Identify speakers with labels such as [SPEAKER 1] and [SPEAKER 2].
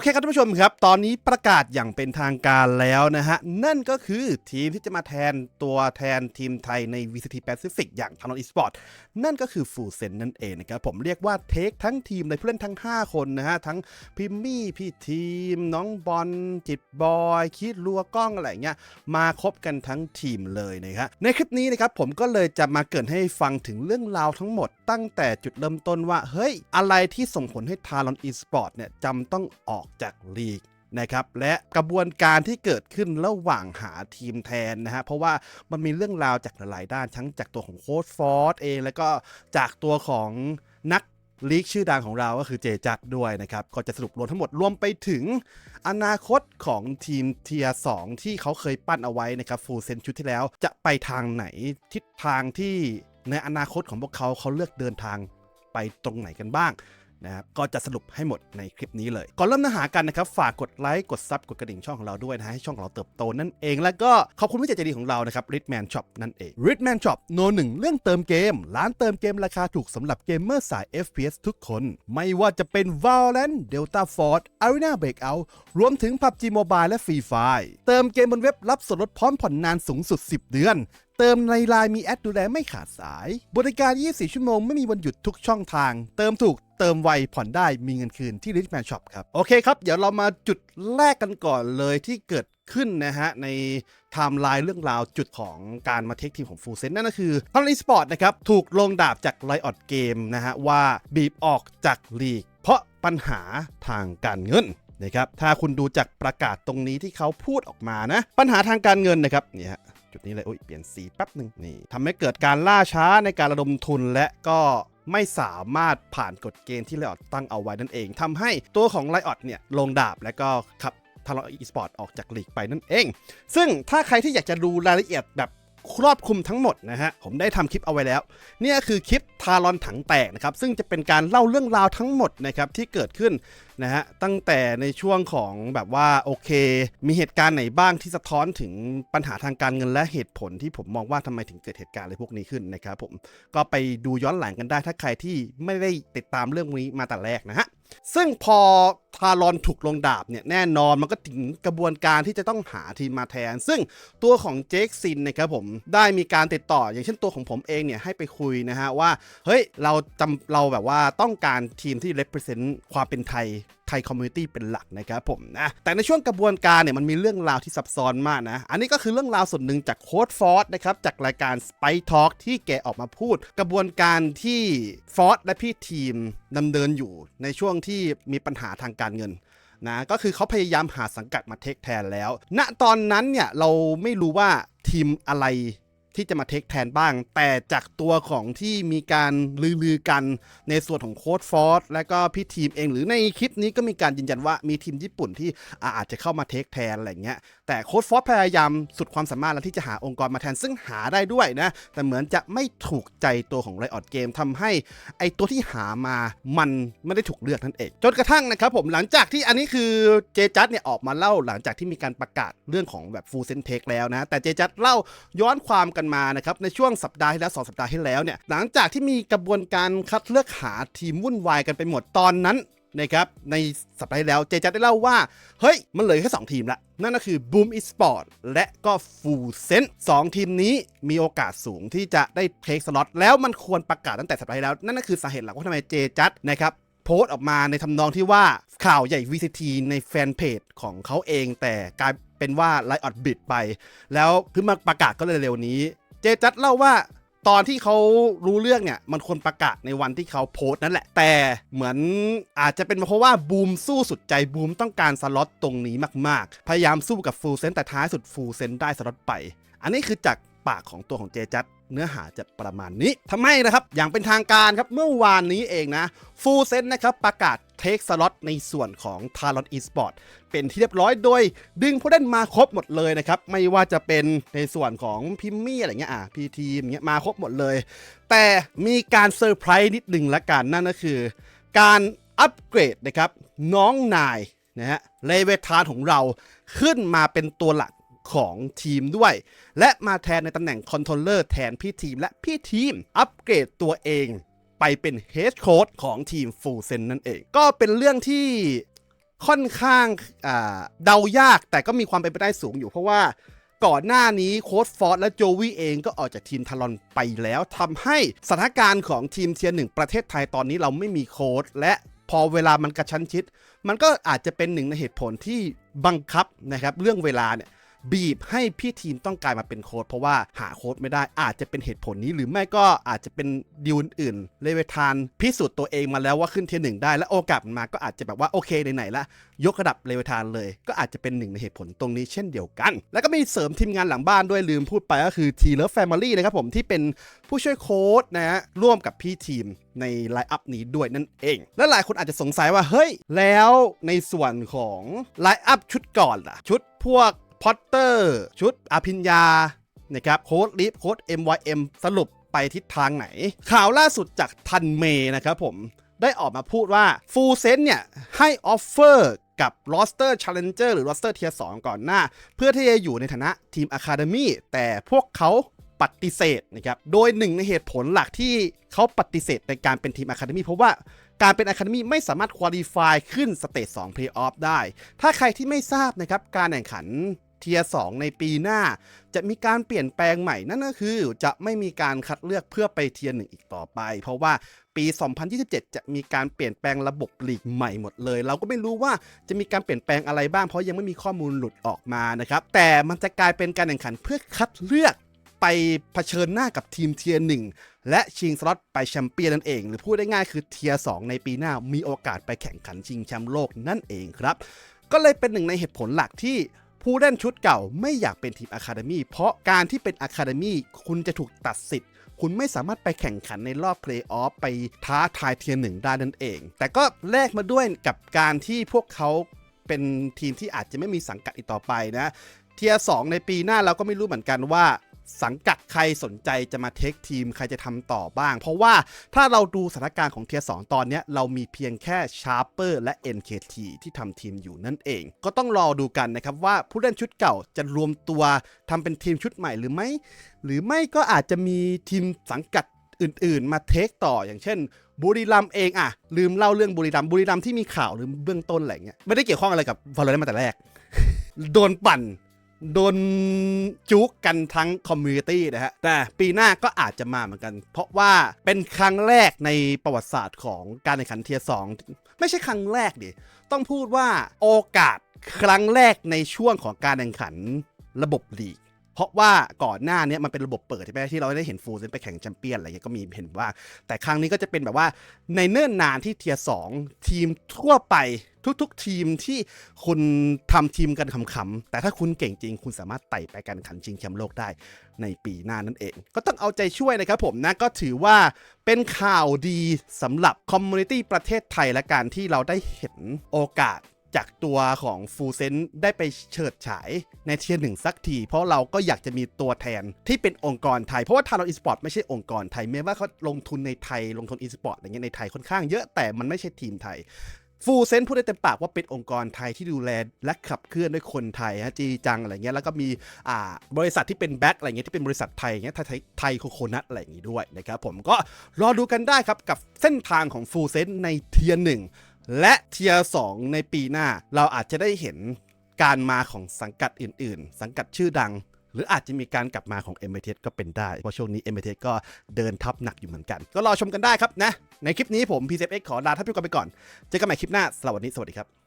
[SPEAKER 1] อเคครับท่านผู้ชมครับ ตอนนี้ประกาศอย่างเป็นทางการแล้วนะฮะ นั่นก็คือทีมที่จะมาแทนตัวแทนทีมไทยใน VCT Pacific อย่างทางนอีสปอร์ตนั่นก็คือฟูเซนนั่นเองนะครับผมเรียกว่าเทคทั้งทีมเลยผู้เล่นทั้ง 5 คนนะฮะ ทั้งพิมมี่พี่ทีม น้องบอลจิตบอยคิดรัวกล้องอะไรเงี้ยมาครบกันทั้งทีมเลยนะครับในคลิปนี้นะครับผมก็เลยจะมาเกรินให้ฟังถึงเรื่องราวทั้งหมด ตั้งแต่จุดเริ่มต้นว่าเฮ้ยอะไรที่ส่งผลให้ทารอนอีสปอร์ตเนี่ยจำต้องออกจากลีกนะครับและกระบวนการที่เกิดขึ้นระหว่างหาทีมแทนนะฮะเพราะว่ามันมีเรื่องราวจากหลายด้านทั้งจากตัวของโค้ชฟอร์ดเอง แล้วก็จากตัวของนักลีกชื่อดังของเราก็คือเจจัดด้วยนะครับ ก็จะสรุปรวมทั้งหมดรวมไปถึงอนาคตของทีมเทียร์สที่เขาเคยปั้นเอาไว้นะครับฟูลเซนชุดที่แล้วจะไปทางไหนทิศทางที่ในอนาคตของพวกเขาเขาเลือกเดินทางไปตรงไหนกันบ้าง นะครับก็จะสรุปให้หมดในคลิปนี้เลย ก่อนเริ่มเนื้อหากันนะครับ ฝากกดไลค์กดซับกดกระดิ่งช่องของเราด้วยนะฮะให้ช่องของเราเติบโตนั่นเอง แล้วก็ขอบคุณผู้ใจดีของเรานะครับ Ritman Shop นั่นเอง Ritman Shop โนหนึ่งเรื่องเติมเกม ร้านเติมเกมราคาถูกสำหรับเกมเมอร์สาย FPS ทุกคน ไม่ว่าจะเป็น Valorant Delta Force Arena Breakout รวมถึง PUBG Mobile และ Free Fire เติมเกมบนเว็บรับส่วนลดพร้อมผ่อนนานสูงสุด 10 เดือน เติมในไลน์มีแอดดูแลไม่ขาดสาย บริการ 24 ชั่วโมง ไม่มีวันหยุดทุกช่องทาง เติมถูกเติมไว ผ่อนได้มีเงินคืนที่ Richman Shop ครับ โอเคครับ เดี๋ยวเรามาจุดแรกกันก่อนเลยที่เกิดขึ้นนะฮะ ในไทม์ไลน์เรื่องราวจุดของการมาเทคทีมของฟูเซนนั่นก็คือทางอีสปอร์ตนะครับ ถูกลงดาบจากไลออดเกมนะฮะ ว่าบีบออกจากลีก เพราะปัญหาทางการเงินนะครับถ้าคุณดูจากประกาศตรงนี้ที่เขาพูดออกมานะ ปัญหาทางการเงินนะครับเนี่ยฮะ จุดนี้เลยโอ้ยเปลี่ยนสีแป๊บหนึ่งนี่ทำให้เกิดการล่าช้าในการระดมทุนและก็ไม่สามารถผ่านกฎเกณฑ์ที่ไลออดตั้งเอาไว้นั่นเองทำให้ตัวของไลออดเนี่ยลงดาบและก็ขับทารอนอีสปอร์ตออกจากลีกไปนั่นเอง ซึ่งถ้าใครที่อยากจะดูรายละเอียดแบบ ครอบคลุมทั้งหมดนะฮะผมได้ทำคลิปเอาไว้แล้ว เนี่ยคือคลิปทารอนถังแตกนะครับซึ่งจะเป็นการเล่าเรื่องราวทั้งหมดนะครับที่เกิดขึ้นนะฮะตั้งแต่ในช่วงของแบบว่าโอเค มีเหตุการณ์ไหนบ้างที่สะท้อนถึงปัญหาทางการเงินและเหตุผลที่ผมมองว่าทำไมถึงเกิดเหตุการณ์อะไรพวกนี้ขึ้นนะครับผมก็ไปดูย้อนหลังกันได้ถ้าใครที่ไม่ได้ติดตามเรื่องนี้มาแต่แรกนะฮะ ซึ่งพอทารอนถูกลงดาบเนี่ยแน่นอนมันก็ถึงกระบวนการที่จะต้องหาทีมมาแทน ซึ่งตัวของเจคซินนะครับผมได้มีการติดต่ออย่างเช่นตัวของผมเองเนี่ยให้ไปคุยนะฮะว่า เฮ้ยเราจำเราแบบว่าต้องการทีมที่ represent ความเป็นไทย ไทยคอมมูนิตี้เป็นหลักนะครับผมนะแต่ในช่วงกระบวนการเนี่ยมันมีเรื่องราวที่ซับซ้อนมากนะ อันนี้ก็คือเรื่องราวส่วนหนึ่งจากโค้ดฟอร์ดนะครับจากรายการ Spy Talk ที่แกออกมาพูด กระบวนการที่ฟอร์ดและพี่ทีมดำเนินอยู่ในช่วงที่มีปัญหาทางการเงินนะก็คือเขาพยายามหาสังกัดมาเทคแทนแล้ว ณตอนนั้นเนี่ยเราไม่รู้ว่าทีมอะไร ที่จะมาเทคแทนบ้าง แต่จากตัวของที่มีการลือๆกันในส่วนของโค้ดฟอร์สและก็พี่ทีมเอง หรือในคลิปนี้ก็มีการยืนยันว่ามีทีมญี่ปุ่นที่อาจจะเข้ามาเทคแทนอะไรเงี้ย แต่โค้ดฟอร์ดพยายามสุดความสามารถแล้วที่จะหาองค์กรมาแทนซึ่งหาได้ด้วยนะ แต่เหมือนจะไม่ถูกใจตัวของไรออดเกมทำให้ไอตัวที่หามามันไม่ได้ถูกเลือกนั่นเอง จนกระทั่งนะครับผมหลังจากที่อันนี้คือเจจัดเนี่ยออกมาเล่าหลังจากที่มีการประกาศเรื่องของแบบฟูลเซนเทคแล้วนะ แต่เจจัดเล่าย้อนความกันมานะครับในช่วงสัปดาห์ที่แล้วสองสัปดาห์ที่แล้วเนี่ยหลังจากที่มีกระบวนการคัดเลือกหาทีมวุ่นวายกันไปหมดตอนนั้น นะครับในสัปดาห์ที่แล้วเจจัดได้เล่าว่า เฮ้ย มันเหลือแค่ 2 ทีมละ นั่นก็คือ Boom Esport และก็ Full Sense สองทีมนี้มีโอกาสสูงที่จะได้เทคสล็อตแล้วมันควรประกาศตั้งแต่สัปดาห์ที่แล้ว นั่นก็คือสาเหตุหลักว่าทำไมเจจัดนะครับโพสต์ออกมาในทำนองที่ว่าข่าวใหญ่ VCT ในแฟนเพจของเขาเองแต่กลายเป็นว่าไลออดบิดไป แล้วเพิ่งมาประกาศก็เลยเร็วนี้ เจจัดเล่าว่า ตอนที่เขารู้เรื่องเนี่ยมันควรประกาศในวันที่เขาโพสต์นั่นแหละ แต่เหมือนอาจจะเป็นเพราะว่าบูมสู้สุดใจบูมต้องการสล็อตตรงนี้มากๆ พยายามสู้กับฟูลเซนแต่ท้ายสุดฟูลเซนได้สล็อตไป อันนี้คือจากปากของตัวของเจจัดเนื้อหาจะประมาณนี้ทำให้นะครับ อย่างเป็นทางการครับเมื่อวานนี้เองนะฟูลเซนนะครับประกาศ เทคสล็อตในส่วนของ t a l o n eSport เป็นที่เรียบร้อยโดย ดึงผู้เล่นมาครบหมดเลยนะครับ ไม่ว่าจะเป็นในส่วนของพิมมี่อะไรเงี้ยอะพีทีมเงี้ยมาครบหมดเลย แต่มีการเซอร์ไพรส์นิดหนึ่งละกันนั่นก็คือ การอัปเกรดนะครับน้องนายนะฮะเลเวทานของเราขึ้นมาเป็นตัวหลักของทีมด้วย และมาแทนในตำแหน่งคอนโทรลเลอร์แทนพี่ทีมและพี่ทีม อัปเกรดตัวเอง ไปเป็นเฮดโค้ดของทีมฟูลเซนนั่นเอง ก็เป็นเรื่องที่ค่อนข้างเดายากแต่ก็มีความเป็นไปได้สูงอยู่เพราะว่าก่อนหน้านี้โค้ชฟอร์ดและโจวี่เองก็ออกจากทีมทารอนไปแล้วทำให้สถานการณ์ของทีมเทียร์หนึ่งประเทศไทยตอนนี้เราไม่มีโค้ชและพอเวลามันกระชั้นชิด มันก็อาจจะเป็นหนึ่งในเหตุผลที่บังคับนะครับเรื่องเวลาเนี่ย บีบให้พี่ทีมต้องกลายมาเป็นโค้ดเพราะว่าหาโค้ดไม่ได้อาจจะเป็นเหตุผลนี้ หรือไม่ก็อาจจะเป็นดีลอื่นๆเลเวทานพิสูจน์ตัวเองมาแล้วว่าขึ้นเทียร์หนึ่งได้และโอกาสมันมาก็อาจจะแบบว่าโอเคไหนๆละยกระดับเลเวทานเลย ก็อาจจะเป็นหนึ่งในเหตุผลตรงนี้เช่นเดียวกัน แล้วก็มีเสริมทีมงานหลังบ้านด้วยลืมพูดไปก็คือทีเลฟแฟมิลี่นะครับผมที่เป็นผู้ช่วยโค้ดนะฮะร่วมกับพี่ทีมในไลน์อัพนี้ด้วยนั่นเอง และหลายคนอาจจะสงสัยว่าเฮ้ย แล้วในส่วนของไลน์อัพชุดก่อนล่ะ ชุดพวก พอตเตอร์ ชุดอภิญญานะครับโค้ดลิฟโค้ด MYM สรุปไปทิศทางไหน ข่าวล่าสุดจากทันเมนะครับผมได้ออกมาพูดว่าฟูเซนเนี่ย ให้ออฟเฟอร์กับ Roster Challenger หรือ Roster Tier 2 ก่อนหน้า เพื่อที่จะอยู่ในฐานะทีม Academy แต่พวกเขาปฏิเสธนะครับ โดยหนึ่งในเหตุผลหลักที่เขาปฏิเสธในการเป็นทีม Academy เพราะว่าการเป็น Academy ไม่สามารถคุริฟายขึ้นสเตจ2 Playoff ได้ ถ้าใครที่ไม่ทราบนะครับ การแข่งขัน เทียร์2ในปีหน้า จะมีการเปลี่ยนแปลงใหม่นั่นก็คือ จะไม่มีการคัดเลือกเพื่อไปเทียร์หนึ่งอีกต่อไป เพราะว่าปี 2027 จะมีการเปลี่ยนแปลงระบบลีกใหม่หมดเลย เราก็ไม่รู้ว่าจะมีการเปลี่ยนแปลงอะไรบ้างเพราะยังไม่มีข้อมูลหลุดออกมานะครับแต่มันจะกลายเป็นการแข่งขันเพื่อคัดเลือกไปเผชิญหน้ากับทีมเทียร์หนึ่งและชิงสล็อตไปแชมเปี้ยนนั่นเอง หรือพูดได้ง่ายคือเทียร์2ในปีหน้ามีโอกาสไปแข่งขันชิงแชมป์โลกนั่นเองครับ ก็เลยเป็นหนึ่งในเหตุผลหลักที่ ผู้เล่นชุดเก่าไม่อยากเป็นทีมอะคาเดมีเพราะการที่เป็นอะคาเดมีคุณจะถูกตัดสิทธิ์คุณไม่สามารถไปแข่งขันในรอบเพลย์ออฟไปท้าทายเทียร์หนึ่งได้นั่นเอง แต่ก็แลกมาด้วยกับการที่พวกเขาเป็นทีมที่อาจจะไม่มีสังกัดอีกต่อไปนะ เทียร์สในปีหน้าเราก็ไม่รู้เหมือนกันว่า สังกัดใครสนใจจะมาเทคทีมใครจะทำต่อบ้าง เพราะว่าถ้าเราดูสถานการณ์ของเทียร์สตอนนี้เรามีเพียงแค่ชาร์เปอร์และ NKT ที่ทำทีมอยู่นั่นเอง ก็ต้องรอดูกันนะครับว่าผู้เล่นชุดเก่าจะรวมตัวทำเป็นทีมชุดใหม่หรือไม่ หรือไม่ก็อาจจะมีทีมสังกัดอื่นๆ มาเทคต่ออย่างเช่นบุรีรัมเองอะลืมเล่าเรื่องบุรีรัมบุรีรัมที่มีข่าวหรือเบื้องต้นอะไรเงี้ยไม่ได้เกี่ยวข้องอะไรกับฟอร์เรนมาแต่แรก โดนปั่น โดนจุกกันทั้งคอมมูนิตี้นะฮะ แต่ปีหน้าก็อาจจะมาเหมือนกัน เพราะว่าเป็นครั้งแรกในประวัติศาสตร์ของการแข่งขันเทียร์สองไม่ใช่ครั้งแรกดิ ต้องพูดว่าโอกาสครั้งแรกในช่วงของการแข่งขันระบบลีก เพราะว่าก่อนหน้านี้มันเป็นระบบเปิดใช่ไหมที่เราได้เห็นฟูลเซนไปแข่งแชมเปี้ยนอะไรเงี้ยก็มีเห็นว่า แต่ครั้งนี้ก็จะเป็นแบบว่าในเนิ่นนานที่เทียร์สองทีมทั่วไปทุกๆ ทีมที่คุณทำทีมกันขำๆแต่ถ้าคุณเก่งจริง คุณสามารถไต่ไปการขันชิงแชมป์โลกได้ในปีหน้านั่นเอง ก็ต้องเอาใจช่วยนะครับผมนะก็ถือว่าเป็นข่าวดีสำหรับคอมมูนิตี้ประเทศไทยและการที่เราได้เห็นโอกาส จากตัวของฟูเซนได้ไปเฉิดฉายในเทียร์หนึ่งสักที เพราะเราก็อยากจะมีตัวแทนที่เป็นองค์กรไทย เพราะว่าทารอนอีสปอร์ตไม่ใช่องค์กรไทยแม้ว่าเขาลงทุนในไทยลงทุนอีสปอร์ตอะไรเงี้ยในไทยค่อนข้างเยอะแต่มันไม่ใช่ทีมไทยฟูเซนพูดได้เต็มปากว่าเป็นองค์กรไทยที่ดูแลและขับเคลื่อนด้วยคนไทยฮะจีจังอะไรเงี้ยแล้วก็มีอ่าบริษัทที่เป็นแบ็คอะไรเงี้ยที่เป็นบริษัทไทยเงี้ยไทยไทยไทยโคโคนัทอะไรอย่างงี้ด้วยนะครับผมก็รอดูกันได้ครับกับเส้นทางของฟูเซนในเทียร์หนึ่ง และเทียร์สในปีหน้าเราอาจจะได้เห็นการมาของสังกัดอื่น ๆ สังกัดชื่อดัง หรืออาจจะมีการกลับมาของ m อ t ก็เป็นได้ เพราะช่วงนี้ m อ t ก็เดินทับหนักอยู่เหมือนกัน ก็รอชมกันได้ครับนะ ในคลิปนี้ผม p c x ขอลาท่านผู้ชมไปก่อน เจอกันใหม่คลิปหน้าสวัสดีสวัสดีครับ